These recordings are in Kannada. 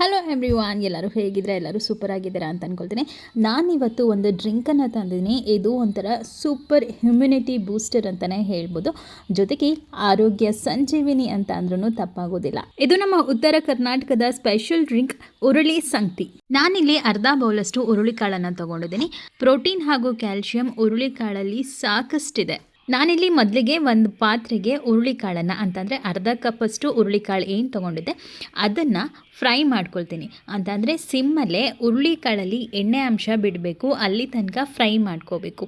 ಹಲೋ ಎವ್ರಿ ವಾನ್ ಎಲ್ಲರೂ ಹೇಗಿದ್ರೆ ಎಲ್ಲರೂ ಸೂಪರ್ ಆಗಿದ್ದೀರಾ ಅಂತ ಅಂದ್ಕೊಳ್ತೀನಿ ನಾನಿವತ್ತು ಒಂದು ಡ್ರಿಂಕನ್ನು ತಂದಿದ್ದೀನಿ. ಇದು ಒಂಥರ ಸೂಪರ್ ಹ್ಯುಮಿನಿಟಿ ಬೂಸ್ಟರ್ ಅಂತಲೇ ಹೇಳ್ಬೋದು. ಜೊತೆಗೆ ಆರೋಗ್ಯ ಸಂಜೀವಿನಿ ಅಂತ ಅಂದ್ರೂ ತಪ್ಪಾಗೋದಿಲ್ಲ. ಇದು ನಮ್ಮ ಉತ್ತರ ಕರ್ನಾಟಕದ ಸ್ಪೆಷಲ್ ಡ್ರಿಂಕ್ ಉರುಳಿ ಸಂಕ್ತಿ. ನಾನಿಲ್ಲಿ ಅರ್ಧ ಬೌಲಷ್ಟು ಉರುಳಿಕಾಳನ್ನು ತಗೊಂಡಿದ್ದೀನಿ. ಪ್ರೋಟೀನ್ ಹಾಗೂ ಕ್ಯಾಲ್ಶಿಯಂ ಉರುಳಿಕಾಳಲ್ಲಿ ಸಾಕಷ್ಟಿದೆ. ನಾನಿಲ್ಲಿ ಮೊದಲಿಗೆ ಒಂದು ಪಾತ್ರೆಗೆ ಹುರುಳಿಕಾಳನ್ನು ಅಂತಂದರೆ ಅರ್ಧ ಕಪ್ಪಷ್ಟು ಹುರುಳಿಕಾಳು ಏನು ತೊಗೊಂಡಿದ್ದೆ, ಅದನ್ನು ಫ್ರೈ ಮಾಡ್ಕೊಳ್ತೀನಿ. ಅಂತಂದರೆ ಸಿಮ್ಮಲ್ಲೇ ಹುರುಳಿಕಾಳಲ್ಲಿ ಎಣ್ಣೆ ಅಂಶ ಬಿಡಬೇಕು, ಅಲ್ಲಿ ತನಕ ಫ್ರೈ ಮಾಡ್ಕೋಬೇಕು.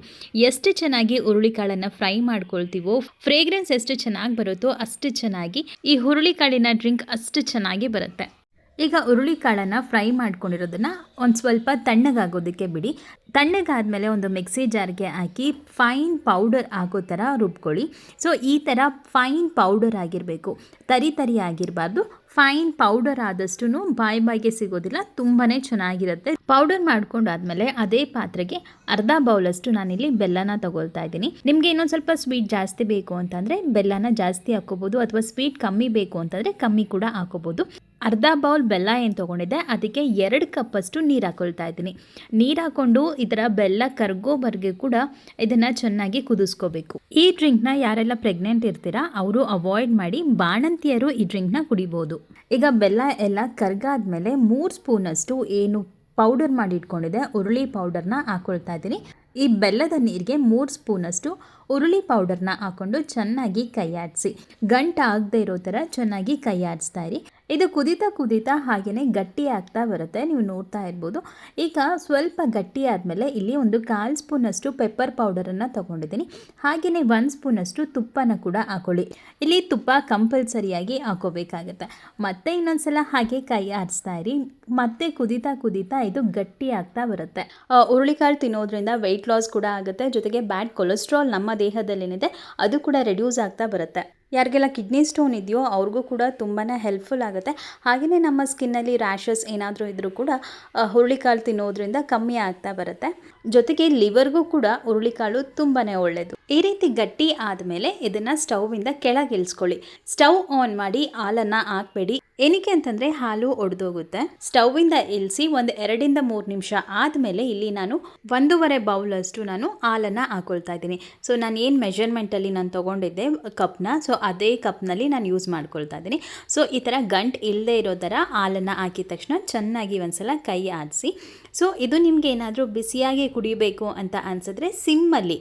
ಎಷ್ಟು ಚೆನ್ನಾಗಿ ಹುರುಳಿಕಾಳನ್ನು ಫ್ರೈ ಮಾಡ್ಕೊಳ್ತೀವೋ, ಫ್ರೇಗ್ರೆನ್ಸ್ ಎಷ್ಟು ಚೆನ್ನಾಗಿ ಬರುತ್ತೋ ಅಷ್ಟು ಚೆನ್ನಾಗಿ ಈ ಹುರುಳಿಕಾಳಿನ ಡ್ರಿಂಕ್ ಅಷ್ಟು ಚೆನ್ನಾಗಿ ಬರುತ್ತೆ. ಈಗ ಹುರುಳಿಕಾಳನ್ನು ಫ್ರೈ ಮಾಡ್ಕೊಂಡಿರೋದನ್ನು ಒಂದು ಸ್ವಲ್ಪ ತಣ್ಣಗಾಗೋದಕ್ಕೆ ಬಿಡಿ. ತಣ್ಣಗಾದಮೇಲೆ ಒಂದು ಮಿಕ್ಸಿ ಜಾರ್ಗೆ ಹಾಕಿ ಫೈನ್ ಪೌಡರ್ ಆಗೋ ಥರ ರುಬ್ಕೊಳ್ಳಿ. ಸೊ ಈ ಥರ ಫೈನ್ ಪೌಡರ್ ಆಗಿರಬೇಕು. ತರಿ ತರಿ ಆಗಿರಬಾರ್ದು. ಫೈನ್ ಪೌಡರ್ ಆದಷ್ಟು ಬಾಯಿ ಬಾಯಿಗೆ ಸಿಗೋದಿಲ್ಲ ತುಂಬಾ ಚೆನ್ನಾಗಿರುತ್ತೆ. ಪೌಡರ್ ಮಾಡ್ಕೊಂಡಾದ್ಮೇಲೆ ಅದೇ ಪಾತ್ರೆಗೆ ಅರ್ಧ ಬೌಲಷ್ಟು ನಾನಿಲ್ಲಿ ಬೆಲ್ಲನ ತಗೊಳ್ತಾ ಇದ್ದೀನಿ. ನಿಮಗೆ ಇನ್ನೊಂದು ಸ್ವಲ್ಪ ಸ್ವೀಟ್ ಜಾಸ್ತಿ ಬೇಕು ಅಂತಂದರೆ ಬೆಲ್ಲನ ಜಾಸ್ತಿ ಹಾಕೋಬೋದು ಅಥವಾ ಸ್ವೀಟ್ ಕಮ್ಮಿ ಬೇಕು ಅಂತಂದರೆ ಕಮ್ಮಿ ಕೂಡ ಹಾಕೋಬೋದು ಅರ್ಧ ಬೌಲ್ ಬೆಲ್ಲ ಏನು ತೊಗೊಂಡಿದ್ದೆ, ಅದಕ್ಕೆ ಎರಡು ಕಪ್ಪಷ್ಟು ನೀರು ಹಾಕೊಳ್ತಾ ಇದ್ದೀನಿ. ನೀರು ಹಾಕ್ಕೊಂಡು ಇದರ ಬೆಲ್ಲ ಕರ್ಗೋವರೆಗೆ ಕೂಡ ಇದನ್ನು ಚೆನ್ನಾಗಿ ಕುದಿಸ್ಕೋಬೇಕು. ಈ ಡ್ರಿಂಕ್ನ ಯಾರೆಲ್ಲ ಪ್ರೆಗ್ನೆಂಟ್ ಇರ್ತೀರಾ, ಅವರು ಅವಾಯ್ಡ್ ಮಾಡಿ ಬಾಣಂತಿಯರು ಈ ಡ್ರಿಂಕ್ನ ಕುಡಿಬೋದು. ಈಗ ಬೆಲ್ಲ ಎಲ್ಲ ಕರ್ಗಾದ್ಮೇಲೆ ಮೂರು ಸ್ಪೂನಷ್ಟು ಏನು ಪೌಡರ್ ಮಾಡಿ ಇಟ್ಕೊಂಡಿದೆ ಉರುಳಿ ಪೌಡರ್ನ ಹಾಕೊಳ್ತಾ ಇದ್ದೀನಿ. ಈ ಬೆಲ್ಲದ ನೀರಿಗೆ ಮೂರು ಸ್ಪೂನಷ್ಟು ಉರುಳಿ ಪೌಡರ್ನ ಹಾಕೊಂಡು ಚೆನ್ನಾಗಿ ಕೈಯಾಡಿಸಿ. ಗಂಟು ಆಗದೆ ಇರೋ ಥರ ಚೆನ್ನಾಗಿ ಕೈ ಆಡಿಸ್ತಾ ಇರಿ. ಇದು ಕುದಿತಾ ಕುದಿತಾ ಹಾಗೆಯೇ ಗಟ್ಟಿ ಆಗ್ತಾ ಬರುತ್ತೆ, ನೀವು ನೋಡ್ತಾ ಇರ್ಬೋದು. ಈಗ ಸ್ವಲ್ಪ ಗಟ್ಟಿ ಆದಮೇಲೆ ಇಲ್ಲಿ ಒಂದು ಕಾಲು ಸ್ಪೂನಷ್ಟು ಪೆಪ್ಪರ್ ಪೌಡರನ್ನು ತೊಗೊಂಡಿದ್ದೀನಿ. ಹಾಗೆಯೇ ಒಂದು ಸ್ಪೂನಷ್ಟು ತುಪ್ಪನ ಕೂಡ ಹಾಕೊಳ್ಳಿ. ಇಲ್ಲಿ ತುಪ್ಪ ಕಂಪಲ್ಸರಿಯಾಗಿ ಹಾಕೋಬೇಕಾಗತ್ತೆ. ಮತ್ತೆ ಇನ್ನೊಂದ್ಸಲ ಹಾಗೆ ಕೈ ಆಡಿಸ್ತಾ ಇರಿ. ಮತ್ತೆ ಕುದಿತಾ ಕುದಿತಾ ಇದು ಗಟ್ಟಿ ಆಗ್ತಾ ಬರುತ್ತೆ. ಹುರುಳಿಕಾಳು ತಿನ್ನೋದ್ರಿಂದ ವೆಯ್ಟ್ ಲಾಸ್ ಕೂಡ ಆಗುತ್ತೆ. ಜೊತೆಗೆ ಬ್ಯಾಡ್ ಕೊಲೆಸ್ಟ್ರಾಲ್ ನಮ್ಮ ದೇಹದಲ್ಲೇನಿದೆ, ಅದು ಕೂಡ ರೆಡ್ಯೂಸ್ ಆಗ್ತಾ ಬರುತ್ತೆ. ಯಾರಿಗೆಲ್ಲ ಕಿಡ್ನಿ ಸ್ಟೋನ್ ಇದೆಯೋ ಅವ್ರಿಗೂ ಕೂಡ ತುಂಬಾ ಹೆಲ್ಪ್ಫುಲ್ ಆಗುತ್ತೆ. ಹಾಗೆಯೇ ನಮ್ಮ ಸ್ಕಿನ್ನಲ್ಲಿ ರ್ಯಾಷಸ್ ಏನಾದರೂ ಇದ್ದರೂ ಕೂಡ ಹುರುಳಿಕಾಳು ತಿನ್ನೋದ್ರಿಂದ ಕಮ್ಮಿ ಆಗ್ತಾ ಬರುತ್ತೆ. ಜೊತೆಗೆ ಲಿವರ್ಗೂ ಕೂಡ ಹುರುಳಿಕಾಳು ತುಂಬಾ ಒಳ್ಳೆಯದು ಈ ರೀತಿ ಗಟ್ಟಿ ಆದಮೇಲೆ ಇದನ್ನು ಸ್ಟೌವಿಂದ ಕೆಳಗೆ ಇಳಿಸ್ಕೊಳ್ಳಿ. ಸ್ಟವ್ ಆನ್ ಮಾಡಿ ಹಾಲನ್ನು ಹಾಕ್ಬೇಡಿ. ಏನಕ್ಕೆ ಅಂತಂದರೆ ಹಾಲು ಒಡೆದೋಗುತ್ತೆ. ಸ್ಟೌವಿಂದ ಇಳಿಸಿ ಒಂದು ಎರಡಿಂದ ಮೂರು ನಿಮಿಷ ಆದಮೇಲೆ ಇಲ್ಲಿ ನಾನು ಒಂದೂವರೆ ಬೌಲಷ್ಟು ನಾನು ಹಾಲನ್ನು ಹಾಕೊಳ್ತಾ ಇದ್ದೀನಿ. ಸೊ ನಾನು ಏನು ಮೆಷರ್ಮೆಂಟಲ್ಲಿ ನಾನು ತೊಗೊಂಡಿದ್ದೆ ಕಪ್ನ. ಸೊ ಅದೇ ಕಪ್ನಲ್ಲಿ ನಾನು ಯೂಸ್ ಮಾಡ್ಕೊಳ್ತಾ ಇದ್ದೀನಿ. ಸೊ ಈ ಥರ ಗಂಟು ಇಲ್ಲದೆ ಇರೋ ಥರ ಹಾಲನ್ನು ಹಾಕಿದ ತಕ್ಷಣ ಚೆನ್ನಾಗಿ ಒಂದ್ಸಲ ಕೈ ಆಡಿಸಿ ಸೊ ಇದು ನಿಮಗೆ ಏನಾದರೂ ಬಿಸಿಯಾಗಿ ಕುಡಿಬೇಕು ಅಂತ ಅನಿಸಿದ್ರೆ ಸಿಮ್ಮಲ್ಲಿ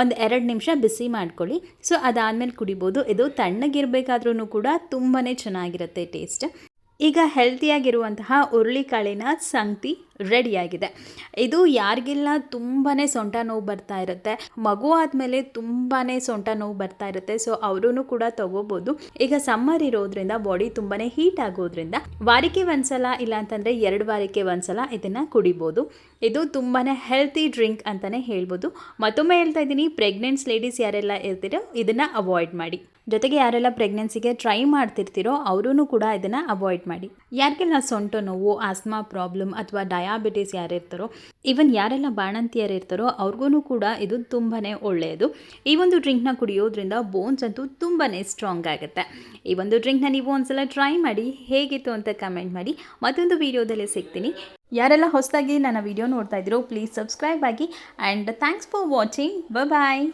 ಒಂದು ಎರಡು ನಿಮಿಷ ಬಿಸಿ ಮಾಡ್ಕೊಳ್ಳಿ. ಸೊ ಅದಾದಮೇಲೆ ಕುಡಿಬೋದು. ಇದು ತಣ್ಣಗಿರಬೇಕಾದ್ರೂ ಕೂಡ ತುಂಬಾ ಚೆನ್ನಾಗಿರುತ್ತೆ ಟೇಸ್ಟ್. ಈಗ ಹೆಲ್ತಿಯಾಗಿರುವಂತಹ ಹುರುಳಿಕಾಳಿನ ಸಂಗತಿ ರೆಡಿಯಾಗಿದೆ ಇದು ಯಾರಿಗೆಲ್ಲ ತುಂಬಾ ಸೊಂಟ ನೋವು ಬರ್ತಾ ಇರುತ್ತೆ. ಮಗು ಆದಮೇಲೆ ತುಂಬಾ ಸೊಂಟ ನೋವು ಬರ್ತಾ ಇರುತ್ತೆ. ಸೊ ಅವರೂ ಕೂಡ ತಗೋಬೋದು. ಈಗ ಸಮ್ಮರ್ ಇರೋದ್ರಿಂದ ಬಾಡಿ ತುಂಬಾ ಹೀಟ್ ಆಗೋದ್ರಿಂದ ವಾರಕ್ಕೆ ಒಂದ್ಸಲ ಇಲ್ಲ ಅಂತಂದರೆ ಎರಡು ವಾರಕ್ಕೆ ಒಂದ್ಸಲ ಇದನ್ನು ಕುಡಿಬೋದು. ಇದು ತುಂಬಾ ಹೆಲ್ತಿ ಡ್ರಿಂಕ್ ಅಂತಲೇ ಹೇಳ್ಬೋದು. ಮತ್ತೊಮ್ಮೆ ಹೇಳ್ತಾ ಇದ್ದೀನಿ ಪ್ರೆಗ್ನೆಂಟ್ಸ್ ಲೇಡೀಸ್ ಯಾರೆಲ್ಲ ಇರ್ತೀರೋ ಇದನ್ನು ಅವಾಯ್ಡ್ ಮಾಡಿ. ಜೊತೆಗೆ ಯಾರೆಲ್ಲ ಪ್ರೆಗ್ನೆನ್ಸಿಗೆ ಟ್ರೈ ಮಾಡ್ತಿರ್ತೀರೋ ಅವರೂ ಕೂಡ ಇದನ್ನು ಅವಾಯ್ಡ್ ಮಾಡಿ. ಯಾರಿಗೆಲ್ಲ ಸೊಂಟ ನೋವು ಆಸ್ಮಾ ಪ್ರಾಬ್ಲಮ್ ಅಥವಾ ಡಯಾಬಿಟಿಸ್ ಯಾರಿರ್ತಾರೋ ಈವನ್ ಯಾರೆಲ್ಲ ಬಾಣಂತಿಯರು ಇರ್ತಾರೋ ಅವ್ರಿಗೂ ಕೂಡ ಇದು ತುಂಬಾ ಒಳ್ಳೆಯದು ಈ ಒಂದು ಡ್ರಿಂಕ್ನ ಕುಡಿಯೋದ್ರಿಂದ ಬೋನ್ಸ್ ಅಂತೂ ತುಂಬಾ ಸ್ಟ್ರಾಂಗ್ ಆಗುತ್ತೆ. ಈ ಒಂದು ಡ್ರಿಂಕ್ನ ನೀವು ಒಂದ್ಸಲ ಟ್ರೈ ಮಾಡಿ, ಹೇಗಿತ್ತು ಅಂತ ಕಮೆಂಟ್ ಮಾಡಿ, ಮತ್ತೊಂದು ವಿಡಿಯೋದಲ್ಲಿ ಸಿಗ್ತೀನಿ. ಯಾರೆಲ್ಲ ಹೊಸದಾಗಿ ನನ್ನ ವಿಡಿಯೋ ನೋಡ್ತಾ ಇದ್ದೀರೋ ಪ್ಲೀಸ್ ಸಬ್ಸ್ಕ್ರೈಬ್ ಆಗಿ and thanks for watching bye